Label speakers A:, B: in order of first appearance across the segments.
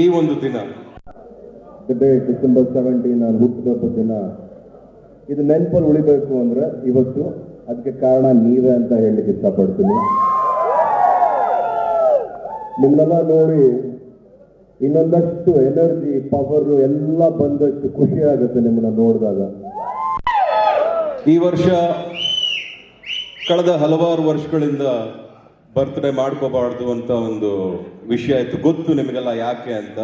A: ಈ ಒಂದು ದಿನ.
B: ಡಿಸೆಂಬರ್ ಸೆವೆಂಟೀನ್ ನಾನು ಹುಟ್ಟಿದ ದಿನ. ಇದು ನೆನಪಲ್ಲಿ ಉಳಿಬೇಕು ಅಂದ್ರೆ ಇವತ್ತು ಅದಕ್ಕೆ ಕಾರಣ ನೀವೇ ಅಂತ ಹೇಳಲಿಕ್ಕೆ ಇಷ್ಟಪಡ್ತೀನಿ. ನಿಮ್ಮೆಲ್ಲ ನೋಡಿ ಇನ್ನೊಂದಷ್ಟು ಎನರ್ಜಿ ಪವರ್ ಎಲ್ಲ ಬಂದಷ್ಟು ಖುಷಿ ಆಗುತ್ತೆ ನಿಮ್ಮನ್ನ ನೋಡಿದಾಗ.
A: ಈ ವರ್ಷ ಕಳೆದ ಹಲವಾರು ವರ್ಷಗಳಿಂದ ಬರ್ತ್ಡೇ ಮಾಡ್ಕೋಬಾರ್ದು ಅಂತ ಒಂದು ವಿಷಯ ಆಯಿತು. ಗೊತ್ತು ನಿಮಗೆಲ್ಲ ಯಾಕೆ ಅಂತ.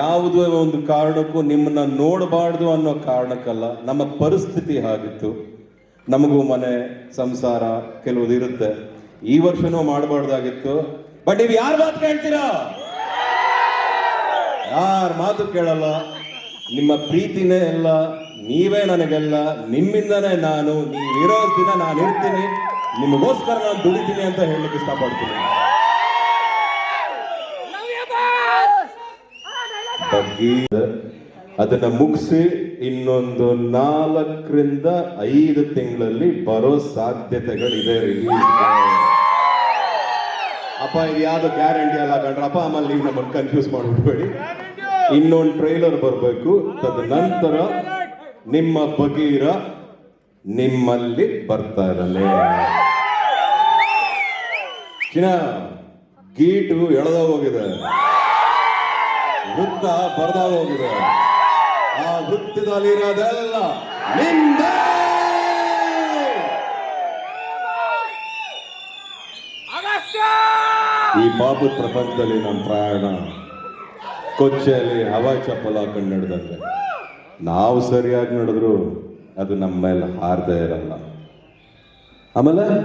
A: ಯಾವುದೇ ಒಂದು ಕಾರಣಕ್ಕೂ ನಿಮ್ಮನ್ನ ನೋಡಬಾರ್ದು ಅನ್ನೋ ಕಾರಣಕ್ಕಲ್ಲ, ನಮ್ಮ ಪರಿಸ್ಥಿತಿ ಹಾಗಿತ್ತು. ನಮಗೂ ಮನೆ, ಸಂಸಾರ ಕೆಲವುದು ಇರುತ್ತೆ. ಈ ವರ್ಷನೂ ಮಾಡಬಾರ್ದಾಗಿತ್ತು. ಬಟ್ ನೀವು ಯಾರು ಮಾತು ಕೇಳ್ತೀರಾ? ಯಾರ ಮಾತು ಕೇಳಲ್ಲ. ನಿಮ್ಮ ಪ್ರೀತಿನೇ ಎಲ್ಲ ನೀವೇ ನನಗೆಲ್ಲ, ನಿಮ್ಮಿಂದನೇ ನಾನು, ನೀವಿರೋ ದಿನ ನಾನು ಇರ್ತೀನಿ ನಿಮಗೋಸ್ಕರ ನಾನು ದುಡಿತೀನಿ ಅಂತ ಹೇಳಲಿಕ್ಕೆ ಇಷ್ಟಪಡ್ತೀನಿ. ಅದನ್ನ ಮುಗಿಸಿ ಇನ್ನೊಂದು ನಾಲ್ಕರಿಂದ ಐದು ತಿಂಗಳಲ್ಲಿ ಬರೋ ಸಾಧ್ಯತೆಗಳಿದೆ ಅಪ್ಪ, ಇದು ಯಾವ್ದು ಗ್ಯಾರಂಟಿ ಅಲ್ಲ ಅಪ್ಪ ಆಮೇಲೆ ನೀವು ನಮ್ಮನ್ನು ಕನ್ಫ್ಯೂಸ್ ಮಾಡ್ಬಿಡ್ಬೇಡಿ. ಇನ್ನೊಂದು ಟ್ರೈಲರ್ ಬರಬೇಕು. ತದನಂತರ ನಿಮ್ಮ ಬಗೀರ ನಿಮ್ಮಲ್ಲಿ ಬರ್ತಾ ಇರಲಿ. ಚಿನ್ನ, ಗೀಟು ಎಳೆದ ಹೋಗಿದೆ. ವೃತ್ತ ಬರ್ದ ಹೋಗಿದೆ. ಆ ವೃತ್ತದಲ್ಲಿರೋದೆಲ್ಲ ನಿಂದ! ಈ ಬಾಬು ಪ್ರಪಂಚದಲ್ಲಿ ನಮ್ಮ ಪ್ರಯಾಣ. ಕೊಚ್ಚೆಯಲ್ಲಿ ಹವಾ ಚಪ್ಪಲ ಹಾಕೊಂಡು ನಡೆದಂತೆ. ನಾವು ಸರಿಯಾಗಿ ನಡೆದ್ರು. ಅದು ನಮ್ಮ ಮೇಲೆ ಹಾರದೇ ಇರಲ್ಲ. ಆಮೇಲೆ?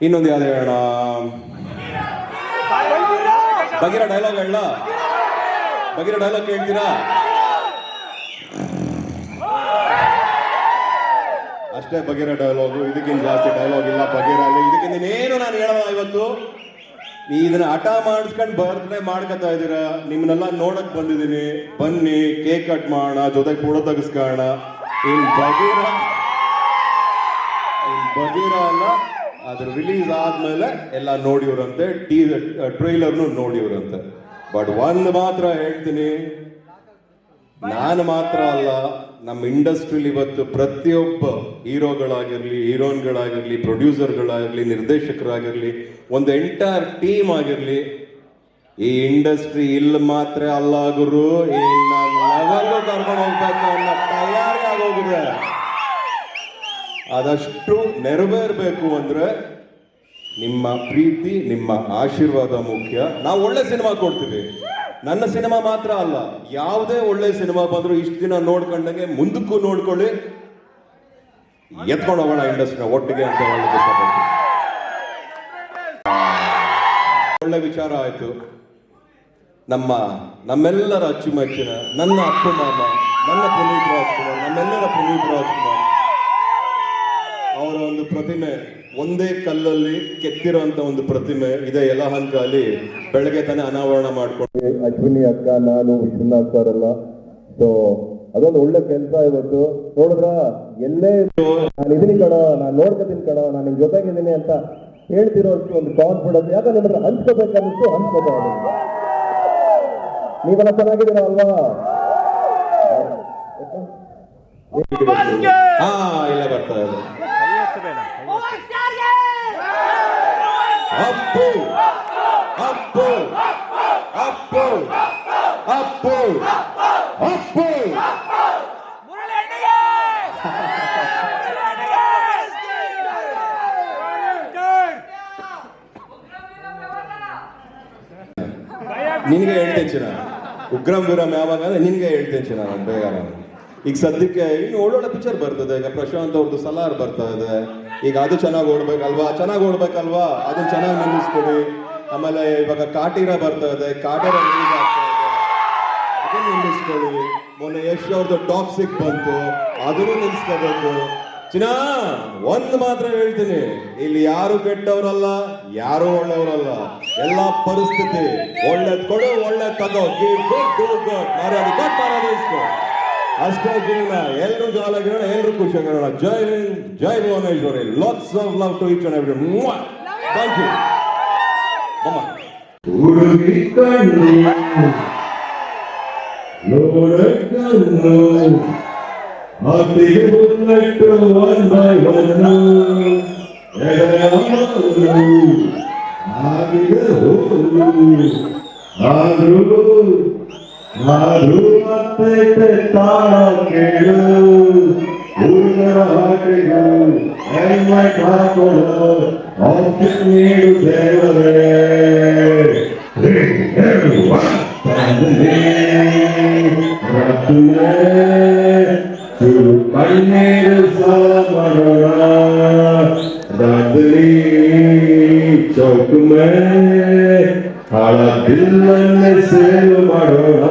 A: ಇನ್ನೊಂದು ಯಾವ್ದು ಹೇಳೋಣ? ಬಗಿರ ಡೈಲಾಗ್ ಹೇಳ ಬಗಿರ ಡೈಲಾಗ್ ಕೇಳ್ತೀರಾ? ಅಷ್ಟೇ ಬಗೆರ ಡೈಲಾಗು ಇದಕ್ಕಿಂತ ಜಾಸ್ತಿ ಡೈಲಾಗ್ ಇಲ್ಲ ಬಗೆರ ಇಲ್ಲ ಇದಕ್ಕಿಂತ ಏನು ನಾನು ಹೇಳೋಣ ಇವತ್ತು? ನೀ ಇದನ್ನ ಹಠ ಮಾಡಿಸ್ಕೊಂಡು ಬರ್ತ್ಡೇ ಮಾಡ್ಕೊತಾ ಇದ್ದೀರಾ, ನಿಮ್ಮನ್ನೆಲ್ಲ ನೋಡಕ್ ಬಂದಿದ್ದೀನಿ. ಬನ್ನಿ, ಕೇಕ್ ಕಟ್ ಮಾಡೋಣ, ಜೊತೆಗೆ ಕೂಡ ತೆಗಿಸ್ಕೊಳ್ಳೋಣ. ಇನ್ ಬಗೀರ ಬಗೀರ ಅಲ್ಲ, ಅದ್ರ ರಿಲೀಸ್ ಆದ್ಮೇಲೆ ಎಲ್ಲ ನೋಡಿವ್ರಂತೆ ಟೀ ಟ್ರೈಲರ್ನು ನೋಡಿವ್ರಂತೆ. ಬಟ್ ಒಂದು ಮಾತ್ರ ಹೇಳ್ತೀನಿ, ನಾನು ಮಾತ್ರ ಅಲ್ಲ ನಮ್ಮ ಇಂಡಸ್ಟ್ರಿಲಿ ಇವತ್ತು ಪ್ರತಿಯೊಬ್ಬ ಹೀರೋಗಳಾಗಿರಲಿ ಹೀರೋನ್ಗಳಾಗಿರಲಿ ಪ್ರೊಡ್ಯೂಸರ್ಗಳಾಗಿರಲಿ, ನಿರ್ದೇಶಕರಾಗಿರಲಿ, ಒಂದು ಎಂಟೈರ್ ಟೀಮ್ ಆಗಿರಲಿ, ಈ ಇಂಡಸ್ಟ್ರಿ ಇಲ್ಲಿ ಮಾತ್ರ ಅಲ್ಲ ಗುರು ಅದಷ್ಟು ನೆರವೇರ್ಬೇಕು ಅಂದ್ರೆ ನಿಮ್ಮ ಪ್ರೀತಿ, ನಿಮ್ಮ ಆಶೀರ್ವಾದ ಮುಖ್ಯ. ನಾವು ಒಳ್ಳೆ ಸಿನಿಮಾ ಕೊಡ್ತೀವಿ. ನನ್ನ ಸಿನಿಮಾ ಮಾತ್ರ ಅಲ್ಲ, ಯಾವುದೇ ಒಳ್ಳೆ ಸಿನಿಮಾ ಬಂದ್ರು ಇಷ್ಟು ದಿನ ನೋಡ್ಕೊಂಡಂಗೆ ಮುಂದಕ್ಕೂ ನೋಡ್ಕೊಳ್ಳಿ. ಎತ್ಕೊಂಡು ಹೋಗೋಣ ಇಂಡಸ್ಟ್ರಿನ ಒಟ್ಟಿಗೆ ಅಂತ ಹೇಳಲಿಕ್ಕೆ ಒಳ್ಳೆ ವಿಚಾರ ಆಯ್ತು. ನಮ್ಮ, ನಮ್ಮೆಲ್ಲರ ಅಚ್ಚುಮೆಚ್ಚಿನ ನನ್ನ ಅಪ್ಪು ಮಾಮ, ನನ್ನ ಪುನೀತ್ ರಾಜ್ಕುಮಾರ್, ನಮ್ಮೆಲ್ಲರ ಪುನೀತ್ ರಾಜ್ಕುಮಾರ್. ಅವರ ಒಂದು ಪ್ರತಿಮೆ ಒಂದೇ ಕಲ್ಲಲ್ಲಿ ಕೆತ್ತಿರುವಂತ ಒಂದು ಪ್ರತಿಮೆ ಇದೆ ಯಲಹಂಕಲ್ಲಿ ಬೆಳಗ್ಗೆ ತಾನೇ ಅನಾವರಣ ಮಾಡ್ಕೊಂಡು.
B: ಅಶ್ವಿನಿ ಅಕ್ಕ ನಾನು ವಿಶ್ವನಾಥ್ ಸರ್ ಎಲ್ಲ. ಸೊ ಅದೊಂದು ಒಳ್ಳೆ ಕೆಲಸ ಇವತ್ತು. ನೋಡಿದ್ರ ಎಲ್ಲೇ ನಾನು ಇದೀನಿ ಕಣೋ ನಾನು ನೋಡ್ಕೋತೀನಿ ಕಣೋ ನಾನು ನಿಮ್ ಜೊತೆಗಿದ್ದೀನಿ ಅಂತ ಹೇಳ್ತಿರೋಷ್ಟು ಒಂದು ಕಾನ್ಫಿಡೆನ್ಸ್ ಯಾಕಂದ್ರೆ ನಿಮ್ಮನ್ನ ಹಂಚ್ಕೋಬೇಕನ್ನಿಸ್ತು ಹಂಚ್ಕೋಬಾರ್ದು. ನೀವೆಲ್ಲ ಚೆನ್ನಾಗಿದ್ದೀರಾ ಅಲ್ವಾ?
A: ಹಾ ಇಲ್ಲ ಬರ್ತಾ ಇದೆ ಅಪ್ಪು ಅಪ್ಪು ಅಪ್ಪು ಅಪ್ಪು ಅಪ್ಪು. ನಿನಗೆ ಹೇಳ್ತೇನೆ ಚಿನ್ನ. ಉಗ್ರಂ ವೀರಂ ಯಾವಾಗ ಅಂದ್ರೆ ನಿನಗೆ ಹೇಳ್ತೇನೆ ಚಿನ್ನ ನಾನು ಬೇಗ. ನಾನು. ಈಗ ಸದ್ಯಕ್ಕೆ ಇನ್ನು ಒಳ್ಳೊಳ್ಳೆ ಪಿಕ್ಚರ್ ಬರ್ತದೆ. ಈಗ ಪ್ರಶಾಂತ್ ಅವ್ರದ್ದು ಸಲಾರ್ ಬರ್ತಾ ಇದೆ. ಈಗ ಅದು ಚೆನ್ನಾಗಿ ಓಡ್ಬೇಕಲ್ವಾ? ಚೆನ್ನಾಗಿ ಓಡ್ಬೇಕಲ್ವಾ? ಅದನ್ನ ಚೆನ್ನಾಗಿ ನಿಲ್ಲಿಸ್ಕೊಡಿ. ಆಮೇಲೆ ಇವಾಗ ಕಾಟೀರ ಬರ್ತಾ ಇದೆ. ಕಾಟೀರ ರಿಲೀಸ್ ಆಗ್ತಾ ಇದೆ. ಅದನ್ನ ನಿಲ್ಲಿಸ್ಕೊಳ್ಳಿ. ಮೊನ್ನೆ ಯಶ್ ಅವ್ರದ್ದು ಟಾಕ್ಸಿಕ್ ಬಂತು. ಅದನ್ನು ನಿಲ್ಲಿಸ್ಕೋಬೇಕು. ಚಿನ್ನ, ಒಂದ್ ಮಾತ್ರ ಹೇಳ್ತೀನಿ. ಇಲ್ಲಿ ಯಾರು ಕೆಟ್ಟವರಲ್ಲ, ಯಾರು ಒಳ್ಳೆಯವರಲ್ಲ. ಎಲ್ಲ ಪರಿಸ್ಥಿತಿ ಒಳ್ಳೇದ್ ಕೊಡು, ಒಳ್ಳೆ ತಗೋ. ಗುಡ್ ಡೂ ಗುಡ್ ಮರ್ಯಾದೆ ಕೊಟ್ಟು ಮರ್ಯಾದೆ ಅಷ್ಟೇ ಜೀವನ ಎಲ್ರು ಜಾಲಾಗಿರೋಣ ಎಲ್ರು ಖುಷಿಯಾಗಿರೋಣ ಜೈ ಹಿಂದ್ ಜೈ Bhuvaneshwari lots of love to each and every
B: thank you ಅಮ್ಮ
A: ಹುಡುಗಿ ಕಣ್ಣು ನೋಡಕ್ಕನ್ನು ಹತ್ತಿಗೆ ಬುಲ್ಲಟ್ಟು ಒಂದನ್ನು ಆಗಿದೆ ಹೋದು ಆದ್ರೂ ಆದ್ರೂ ಮತ್ತೆ ತಾಳ ಕೇಳು ಹುಡುಗರ ಆಟಗಳು ಹೆಲ್ಮೆಟ್ ಹಾಕೊಳ್ಳೋ ಆಪ್ಷನ್ ನೀಡು ದೇವರೇ ಕಣ್ಣೀರು ಸಾಲ ಮಾಡೋಣ ರಾತ್ರಿ ಚೌಕ ಹಳ ಬಿಲ್ಲನ್ನೇ ಸೇಲು ಮಾಡೋಣ